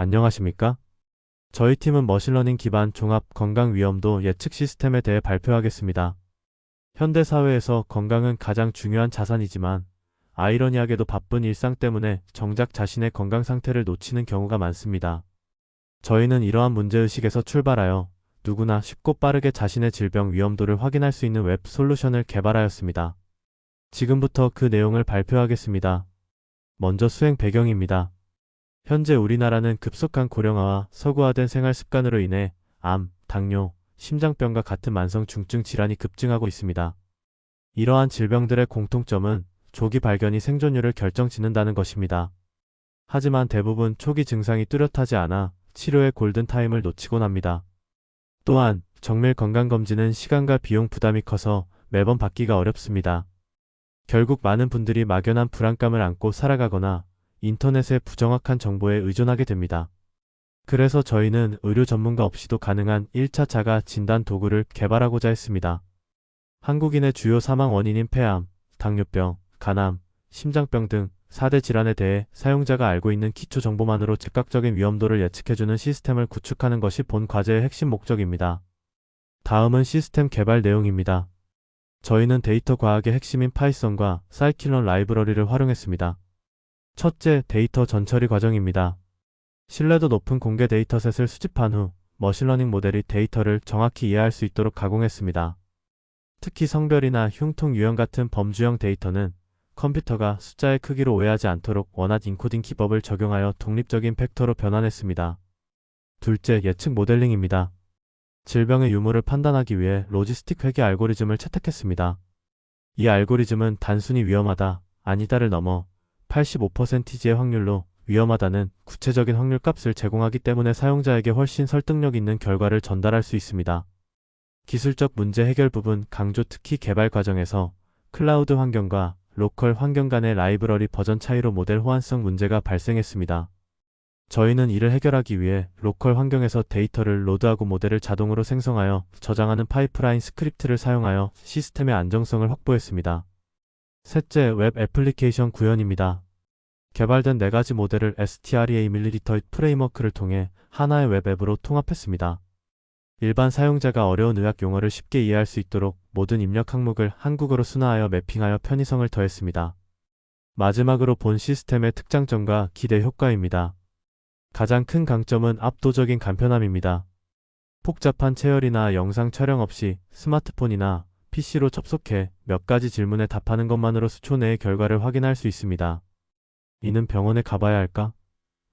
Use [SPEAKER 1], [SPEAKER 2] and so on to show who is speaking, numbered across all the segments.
[SPEAKER 1] 안녕하십니까? 저희 팀은 머신러닝 기반 종합 건강 위험도 예측 시스템에 대해 발표하겠습니다. 현대 사회에서 건강은 가장 중요한 자산이지만 아이러니하게도 바쁜 일상 때문에 정작 자신의 건강 상태를 놓치는 경우가 많습니다. 저희는 이러한 문제의식에서 출발하여 누구나 쉽고 빠르게 자신의 질병 위험도를 확인할 수 있는 웹 솔루션을 개발하였습니다. 지금부터 그 내용을 발표하겠습니다. 먼저 수행 배경입니다. 현재 우리나라는 급속한 고령화와 서구화된 생활 습관으로 인해 암, 당뇨, 심장병과 같은 만성 중증 질환이 급증하고 있습니다. 이러한 질병들의 공통점은 조기 발견이 생존율을 결정짓는다는 것입니다. 하지만 대부분 초기 증상이 뚜렷하지 않아 치료의 골든타임을 놓치곤 합니다. 또한 정밀 건강검진은 시간과 비용 부담이 커서 매번 받기가 어렵습니다. 결국 많은 분들이 막연한 불안감을 안고 살아가거나 인터넷의 부정확한 정보에 의존하게 됩니다. 그래서 저희는 의료 전문가 없이도 가능한 1차 자가 진단 도구를 개발하고자 했습니다. 한국인의 주요 사망 원인인 폐암, 당뇨병, 간암, 심장병 등 4대 질환에 대해 사용자가 알고 있는 기초 정보만으로 즉각적인 위험도를 예측해주는 시스템을 구축하는 것이 본 과제의 핵심 목적입니다. 다음은 시스템 개발 내용입니다. 저희는 데이터 과학의 핵심인 파이썬과 사이클론 라이브러리를 활용했습니다. 첫째, 데이터 전처리 과정입니다. 신뢰도 높은 공개 데이터셋을 수집한 후 머신러닝 모델이 데이터를 정확히 이해할 수 있도록 가공했습니다. 특히 성별이나 흉통 유형 같은 범주형 데이터는 컴퓨터가 숫자의 크기로 오해하지 않도록 원활 인코딩 기법을 적용하여 독립적인 팩터로 변환했습니다. 둘째, 예측 모델링입니다. 질병의 유무를 판단하기 위해 로지스틱 회계 알고리즘을 채택했습니다. 이 알고리즘은 단순히 위험하다, 아니다를 넘어 85%의 확률로 위험하다는 구체적인 확률 값을 제공하기 때문에 사용자에게 훨씬 설득력 있는 결과를 전달할 수 있습니다. 기술적 문제 해결 부분 강조 특히 개발 과정에서 클라우드 환경과 로컬 환경 간의 라이브러리 버전 차이로 모델 호환성 문제가 발생했습니다. 저희는 이를 해결하기 위해 로컬 환경에서 데이터를 로드하고 모델을 자동으로 생성하여 저장하는 파이프라인 스크립트를 사용하여 시스템의 안정성을 확보했습니다. 셋째, 웹 애플리케이션 구현입니다. 개발된 4가지 모델을 STREA 밀리리터 프레임워크를 통해 하나의 웹 앱으로 통합했습니다. 일반 사용자가 어려운 의학 용어를 쉽게 이해할 수 있도록 모든 입력 항목을 한국어로 순화하여 매핑하여 편의성을 더했습니다. 마지막으로 본 시스템의 특장점과 기대 효과입니다. 가장 큰 강점은 압도적인 간편함입니다. 복잡한 체열이나 영상 촬영 없이 스마트폰이나 PC로 접속해 몇 가지 질문에 답하는 것만으로 수초 내의 결과를 확인할 수 있습니다. 이는 병원에 가봐야 할까?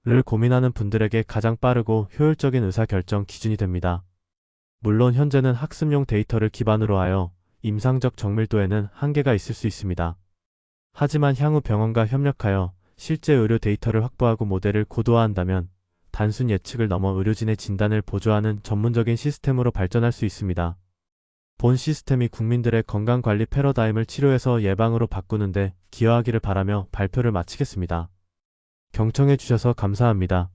[SPEAKER 1] 를 고민하는 분들에게 가장 빠르고 효율적인 의사결정 기준이 됩니다. 물론 현재는 학습용 데이터를 기반으로 하여 임상적 정밀도에는 한계가 있을 수 있습니다. 하지만 향후 병원과 협력하여 실제 의료 데이터를 확보하고 모델을 고도화한다면 단순 예측을 넘어 의료진의 진단을 보조하는 전문적인 시스템으로 발전할 수 있습니다. 본 시스템이 국민들의 건강관리 패러다임을 치료에서 예방으로 바꾸는데 기여하기를 바라며 발표를 마치겠습니다. 경청해 주셔서 감사합니다.